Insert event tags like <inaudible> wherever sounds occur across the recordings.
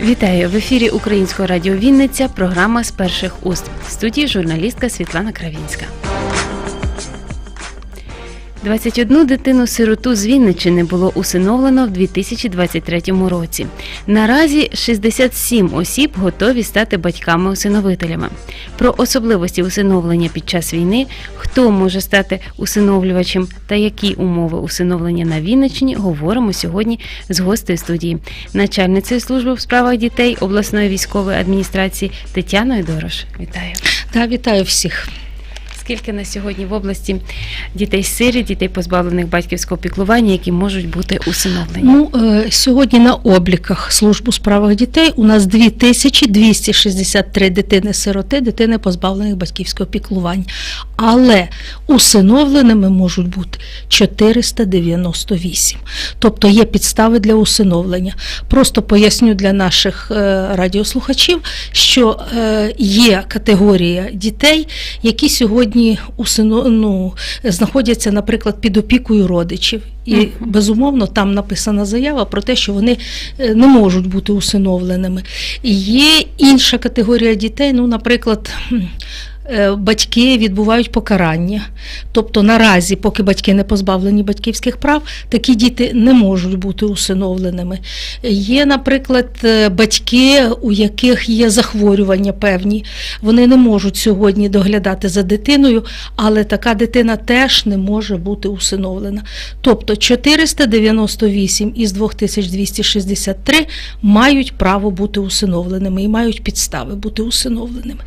Вітаю в ефірі Українського радіо Вінниця. Програма з перших уст. В студії журналістка Світлана Кравінська. 21 дитину-сироту з Вінниччини було усиновлено в 2023 році. Наразі 67 осіб готові стати батьками-усиновителями. Про особливості усиновлення під час війни, хто може стати усиновлювачем та які умови усиновлення на Вінниччині, говоримо сьогодні з гостею студії, начальницею служби в справах дітей обласної військової адміністрації Тетяною Дорош. Вітаю. Та вітаю всіх. Скільки на сьогодні в області дітей сирі, дітей позбавлених батьківського піклування, які можуть бути усиновлені? Ну е, сьогодні на обліках служб у справах дітей у нас 2263 дитини-сироти, дитини позбавлених батьківського піклування. Але усиновленими можуть бути 498. Тобто є підстави для усиновлення. Просто поясню для наших е, радіослухачів, що е, є категорія дітей, які сьогодні усино, ну, знаходяться, наприклад, під опікою родичів. І Мгм. безумовно там написана заява про те, що вони е, не можуть бути усиновленими. Є інша категорія дітей, ну, наприклад. Е, Батьки відбувають покарання, тобто наразі, поки батьки не позбавлені батьківських прав, такі діти не можуть бути усиновленими. Є, наприклад, е, батьки, у яких є захворювання певні, вони не можуть сьогодні доглядати за дитиною, але така дитина теж не може бути усиновлена. Тобто 498 із 2263 мають право бути усиновленими і мають підстави бути усиновленими.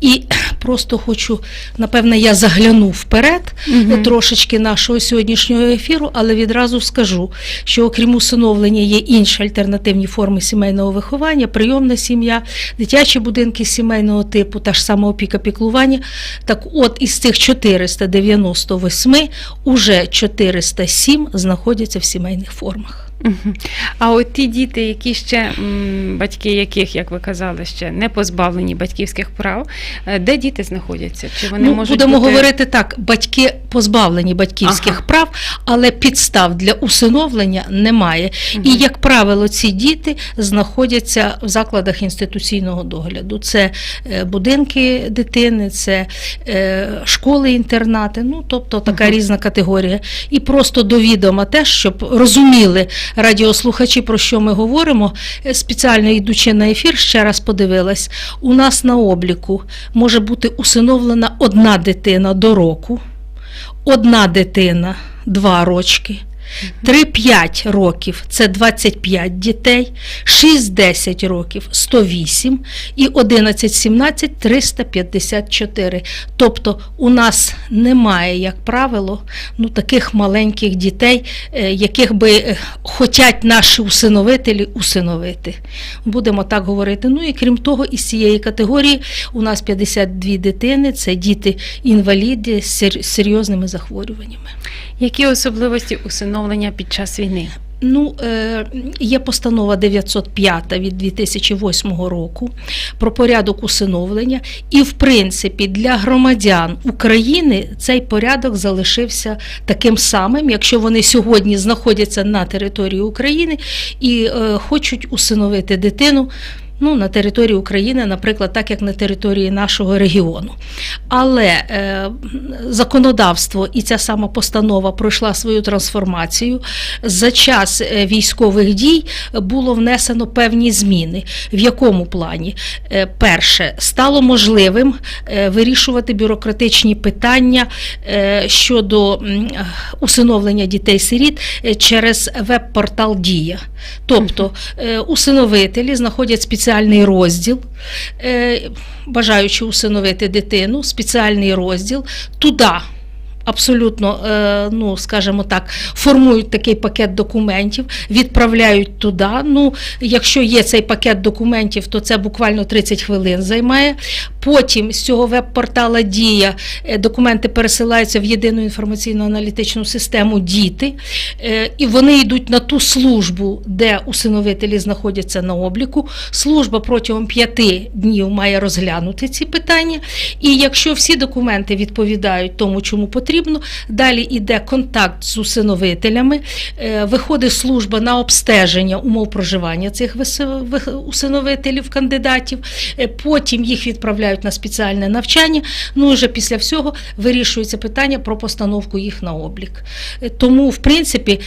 І <clears throat> просто хочу, напевне, я загляну вперед Мгм. трошечки нашого сьогоднішнього ефіру, але відразу скажу, що окрім усиновлення є інші альтернативні форми сімейного виховання, прийомна сім'я, дитячі будинки сімейного типу, та ж сама опіка піклування. Так от із цих 498 уже 407 знаходяться в сімейних формах. А от ті діти, які ще батьки яких, як ви казали, ще не позбавлені батьківських прав, е, де діти знаходяться? Чи вони ну, можуть будемо бути... говорити так: батьки позбавлені батьківських Ага. прав, але підстав для усиновлення немає. І, як правило, ці діти знаходяться в закладах інституційного догляду. Це е, будинки дитини, це е, школи-інтернати, ну тобто така Мгм. різна категорія. І просто до відома теж, щоб розуміли радіослухачі, про що ми говоримо. е, Спеціально йдучи на ефір, ще раз подивилась. У нас на обліку може бути усиновлена одна дитина до року, одна дитина два рочки. 3-5 років це 25 дітей, 6-10 років 108 і 11-17 354. Тобто у нас немає, як правило, ну, таких маленьких дітей, е, яких би е, хотять наші усиновителі усиновити. Будемо так говорити. Ну і крім того, із цієї категорії у нас 52 дитини це діти-інваліди з серйозними захворюваннями. Які особливості усиновлення під час війни? Ну, е, є постанова 905 від 2008 року про порядок усиновлення, і в принципі для громадян України цей порядок залишився таким самим, якщо вони сьогодні знаходяться на території України і е, хочуть усиновити дитину. Ну, на території України, наприклад, так як на території нашого регіону. Але е, законодавство і ця сама постанова пройшла свою трансформацію. За час е, військових дій було внесено певні зміни. В якому плані? Е, перше, стало можливим е, вирішувати бюрократичні питання е, щодо м, усиновлення дітей-сиріт е, через веб-портал Дія. Тобто е, усиновителі знаходять спеціальний розділ, е, бажаючи усиновити дитину, спеціальний розділ туди абсолютно, е, ну скажімо так, формують такий пакет документів, відправляють туди. Ну, якщо є цей пакет документів, то це буквально 30 хвилин займає. Потім з цього веб-портала Дія е, документи пересилаються в єдину інформаційно-аналітичну систему Діти, е, і вони йдуть на ту службу, де усиновителі знаходяться на обліку. Служба протягом п'яти днів має розглянути ці питання. І якщо всі документи відповідають тому, чому потрібно, далі йде контакт з усиновителями, е, виходить служба на обстеження умов проживання цих усиновителів, кандидатів. Е, Потім їх відправляють на спеціальне навчання. Ну і вже після всього вирішується питання про постановку їх на облік. Е, Тому, в принципі,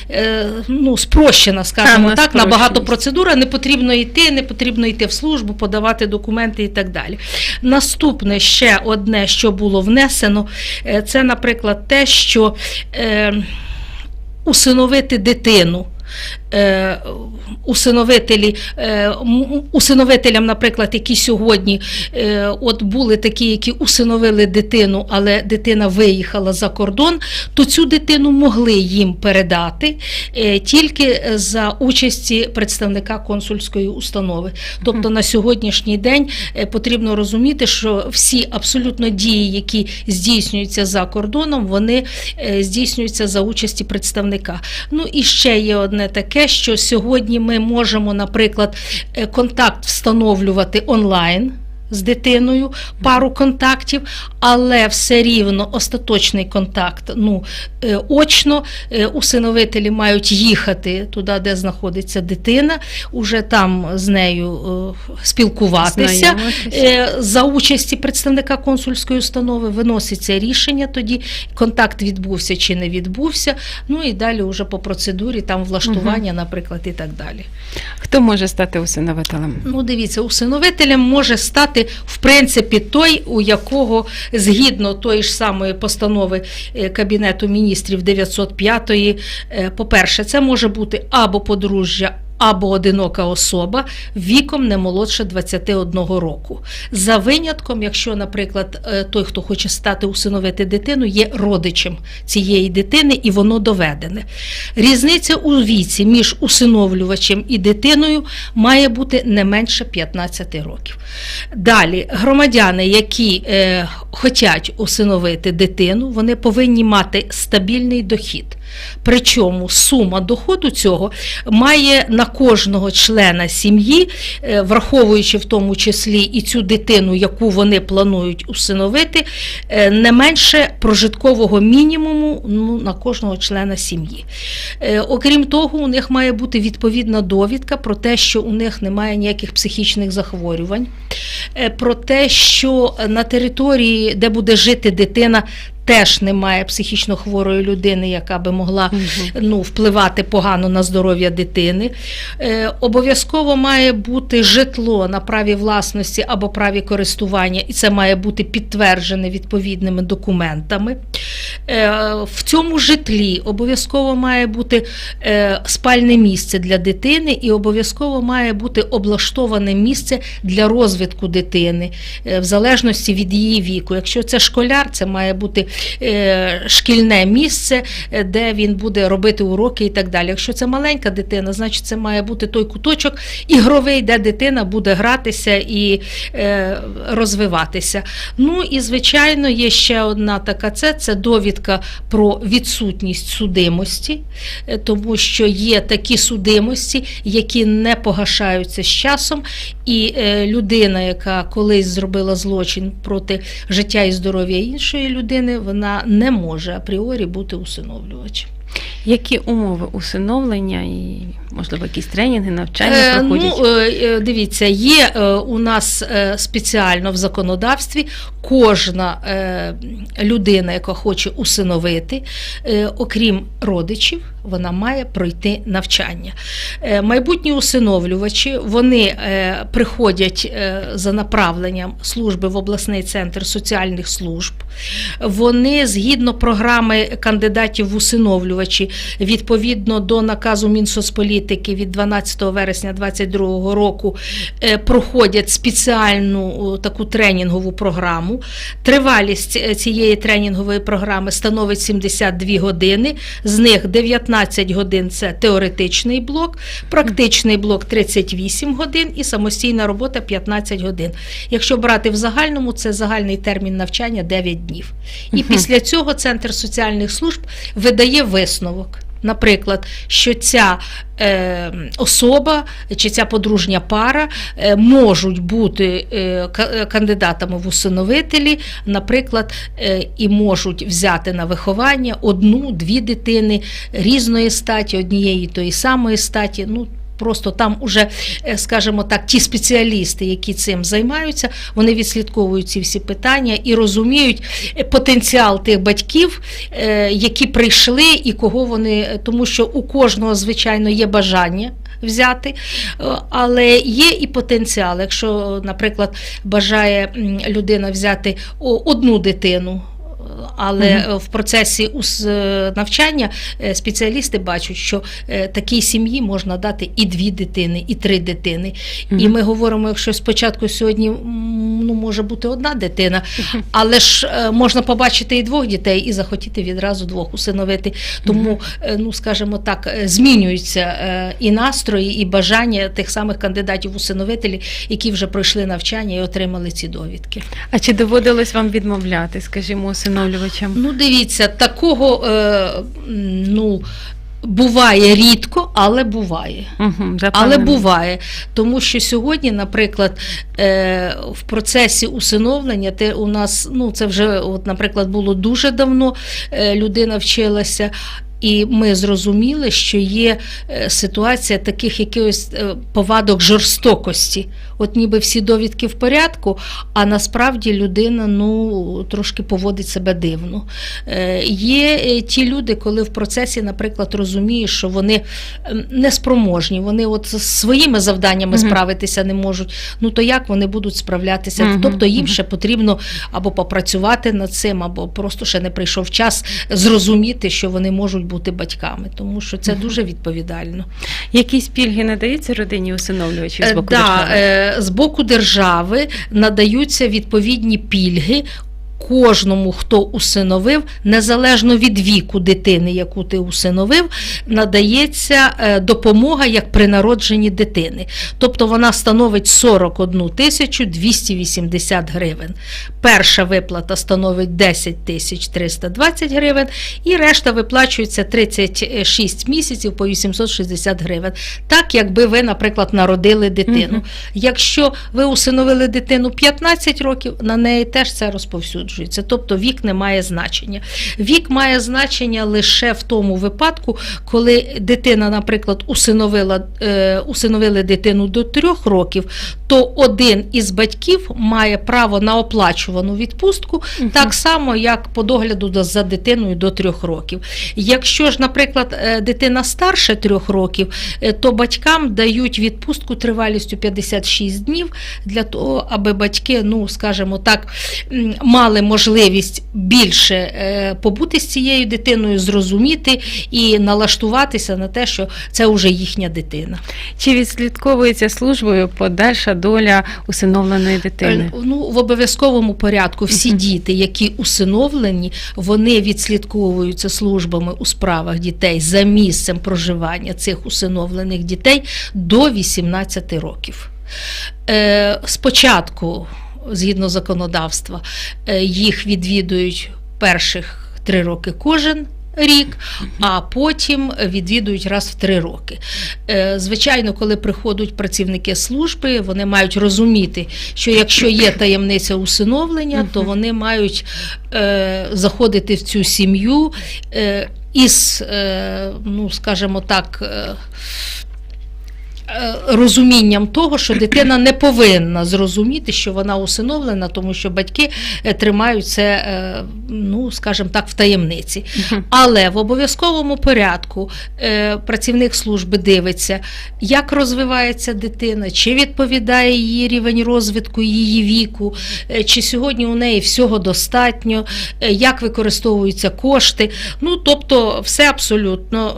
ну, спрощена, скажімо так, набагато процедура, не потрібно йти, не потрібно йти в службу, подавати документи і так далі. Наступне ще одне, що було внесено, це, наприклад, те, що е, усиновити дитину. Е, усиновителі, е, усиновителям, наприклад, які сьогодні е, от були такі, які усиновили дитину, але дитина виїхала за кордон, то цю дитину могли їм передати тільки за участі представника консульської установи. Тобто на сьогоднішній день потрібно розуміти, що всі абсолютно дії, які здійснюються за кордоном, вони здійснюються за участі представника. Ну і ще є одне таке, що сьогодні ми можемо, наприклад, е, контакт встановлювати онлайн. З дитиною пару контактів, але все рівно остаточний контакт. Ну, е, очно е, усиновителі мають їхати туди, де знаходиться дитина, уже там з нею е, спілкуватися. За участі представника консульської установи виноситься рішення тоді, контакт відбувся чи не відбувся. Ну і далі вже по процедурі там влаштування, наприклад, і так далі. Хто може стати усиновителем? Ну, дивіться, усиновителем може стати в принципі той, у якого згідно тої ж самої постанови е, Кабінету міністрів 905, е, по-перше, це може бути або подружжя. Або одинока особа віком не молодше 21 року. За винятком, якщо, наприклад, е, той, хто хоче стати усиновити дитину, є родичем цієї дитини, і воно доведене. Різниця у віці між усиновлювачем і дитиною має бути не менше 15 років. Далі, громадяни, які е, хочуть усиновити дитину, вони повинні мати стабільний дохід. Причому сума доходу цього має на кожного члена сім'ї, е, враховуючи в тому числі і цю дитину, яку вони планують усиновити, е, не менше прожиткового мінімуму ну, на кожного члена сім'ї. Е, Окрім того, у них має бути відповідна довідка про те, що у них немає ніяких психічних захворювань, про те, що на території, де буде жити дитина, теж немає психічно хворої людини, яка би могла ну, впливати погано на здоров'я дитини. Е, обов'язково має бути житло на праві власності або праві користування, і це має бути підтверджене відповідними документами. Е, в цьому житлі обов'язково має бути е, спальне місце для дитини, і обов'язково має бути облаштоване місце для розвитку дитини, е, в залежності від її віку. Якщо це школяр, це має бути шкільне місце, е, де він буде робити уроки і так далі. Якщо це маленька дитина, значить це має бути той куточок ігровий, де дитина буде гратися і е, розвиватися. Ну і звичайно, є ще одна така це, це довідка про відсутність судимості, е, тому що є такі судимості, які не погашаються з часом, і е, людина, яка колись зробила злочин проти життя і здоров'я іншої людини, вона не може апріорі бути усиновлювачем. Які умови усиновлення і, можливо, якісь тренінги, навчання Е, проходять? Ну, е, е, дивіться, є у нас спеціально в законодавстві кожна людина, яка хоче усиновити, окрім родичів, вона має пройти навчання. Майбутні усиновлювачі вони приходять за направленням служби в обласний центр соціальних служб. Вони згідно програми кандидатів в усиновлювачі усиновлювачі відповідно до наказу Мінсоцполітики від 12 вересня 2022 року е, проходять спеціальну таку тренінгову програму. Тривалість е, цієї тренінгової програми становить 72 години, з них 19 годин це теоретичний блок, практичний блок 38 годин і самостійна робота 15 годин. Якщо брати в загальному, це загальний термін навчання 9 днів. І після цього Центр соціальних служб видає висновок. Наприклад, що ця е, особа чи ця подружня пара е, можуть бути е, е, кандидатами в усиновителі, наприклад, е, і можуть взяти на виховання одну-дві дитини різної статі, однієї тої самої статі. Ну, Просто там уже, е, скажімо так, ті спеціалісти, які цим займаються, вони відслідковують ці всі питання і розуміють е, потенціал тих батьків, е, які прийшли, і кого вони, тому що у кожного, звичайно, є бажання. Взяти, але є і потенціал. Якщо, наприклад, бажає людина взяти одну дитину, але е, в процесі е, навчання е, спеціалісти бачать, що такій сім'ї можна дати і дві дитини, і три дитини. І ми говоримо, якщо спочатку сьогодні ну, може бути одна дитина, <laughs> але ж можна побачити і двох дітей, і захотіти відразу двох усиновити. Тому, е, ну скажімо так, змінюються і настрої, і бажання тих самих кандидатів усиновителі, які вже пройшли навчання і отримали ці довідки. А чи доводилось вам відмовляти, скажімо, усиновлювачам? Ну, дивіться, такого е, ну. Буває рідко, але буває. Угу, Але буває, тому що сьогодні, наприклад, е, в процесі усиновлення, те у нас, ну це вже, от, наприклад, було дуже давно, е, людина вчилася. І ми зрозуміли, що є е, ситуація таких якихось е, повадок жорстокості. От ніби всі довідки в порядку, а насправді людина ну, трошки поводить себе дивно. Е, Є ті люди, коли в процесі, наприклад, розумієш, що вони неспроможні, вони от з своїми завданнями Мгм. справитися не можуть. Ну то як вони будуть справлятися? Мгм, Тобто їм ще потрібно або попрацювати над цим, або просто ще не прийшов час зрозуміти, що вони можуть бути батьками, тому що це дуже відповідально. Якісь пільги надаються родині усиновлювачів з Е, боку да, держави? е, з боку держави надаються відповідні пільги. Кожному, хто усиновив, незалежно від віку дитини, яку ти усиновив, надається е, допомога як при народженні дитини. Тобто вона становить 41 тисячу 280 гривень. Перша виплата становить 10 тисяч 320 гривень, і решта виплачується 36 місяців по 860 гривень. Так, якби ви, наприклад, народили дитину. Мгм. Якщо ви усиновили дитину 15 років, на неї теж це розповсюджується. Тобто вік не має значення. Вік має значення лише в тому випадку, коли дитина, наприклад, усиновила, е, усиновили дитину до 3 років, то один із батьків має право на оплачувану відпустку, Мгм. так само, як по догляду за дитиною до 3 років. Якщо ж, наприклад, е, дитина старше 3 років, е, то батькам дають відпустку тривалістю 56 днів для того, аби батьки, ну скажімо так, м, мали можливість більше е, побути з цією дитиною, зрозуміти і налаштуватися на те, що це вже їхня дитина. Чи відслідковується службою подальша доля усиновленої дитини? Е, Ну, в обов'язковому порядку всі Мгм. діти, які усиновлені, вони відслідковуються службами у справах дітей за місцем проживання цих усиновлених дітей до 18 років. Е, Спочатку, згідно законодавства, е, їх відвідують перших три роки кожен. Рік, а потім відвідують раз в три роки. Е, Звичайно, коли приходять працівники служби, вони мають розуміти, що якщо є таємниця усиновлення, то вони мають е, заходити в цю сім'ю із, ну скажімо так, розумінням того, що дитина не повинна зрозуміти, що вона усиновлена, тому що батьки е, тримають це, е, ну скажімо так, в таємниці. Але в обов'язковому порядку е, працівник служби дивиться, як розвивається дитина, чи відповідає її рівень розвитку, її віку, е, чи сьогодні у неї всього достатньо, е, як використовуються кошти. Ну, тобто, все абсолютно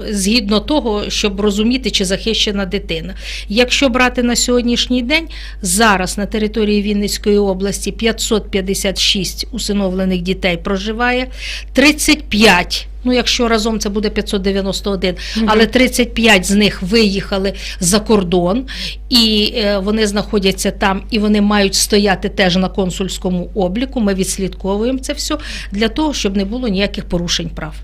е, згідно того, щоб розуміти, чи захищена дитина. Якщо брати на сьогоднішній день, зараз на території Вінницької області 556 усиновлених дітей проживає, 35. Ну, якщо разом це буде 591, але 35 з них виїхали за кордон, і е, вони знаходяться там, і вони мають стояти теж на консульському обліку. Ми відслідковуємо це все для того, щоб не було ніяких порушень прав.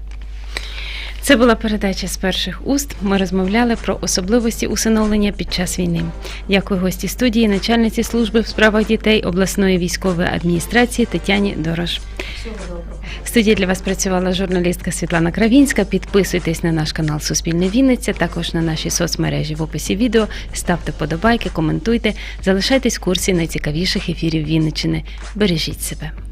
Це була передача з перших уст. Ми розмовляли про особливості усиновлення під час війни. Дякую гості студії, начальниці служби в справах дітей обласної військової адміністрації Тетяні Дорош. В студії для вас працювала журналістка Світлана Кравінська. Підписуйтесь на наш канал Суспільне Вінниця, також на наші соцмережі в описі відео. Ставте подобайки, коментуйте, залишайтесь в курсі найцікавіших ефірів Вінниччини. Бережіть себе.